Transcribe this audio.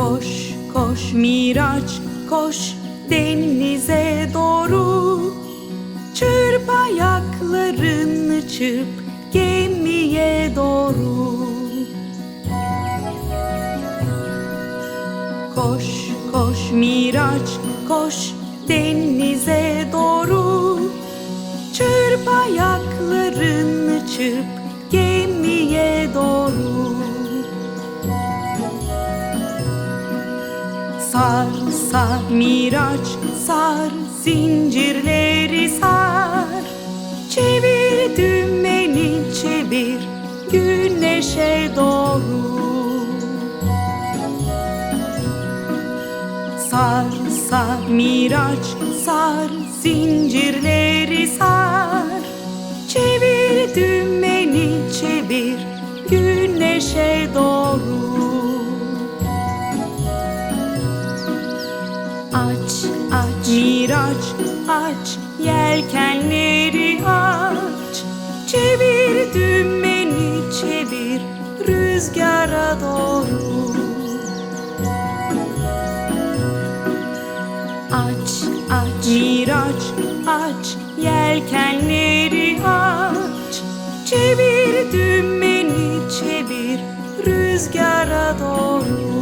Koş koş Miraç koş denize doğru. Çırp ayaklarını çırp gemiye doğru. Koş koş Miraç koş denize doğru. Çırp ayaklarını çırp Sar sar Miraç sar zincirleri sar. Çevir dümeni çevir güneşe doğru. Sar sar Miraç sar zincirleri sar. Çevir dümeni çevir güneşe doğru Aç aç. Miraç aç. Yelkenleri aç. Çevir dümeni çevir. Rüzgara doğru. Aç aç. Miraç aç. Yelkenleri aç. Çevir dümeni çevir. Rüzgara doğru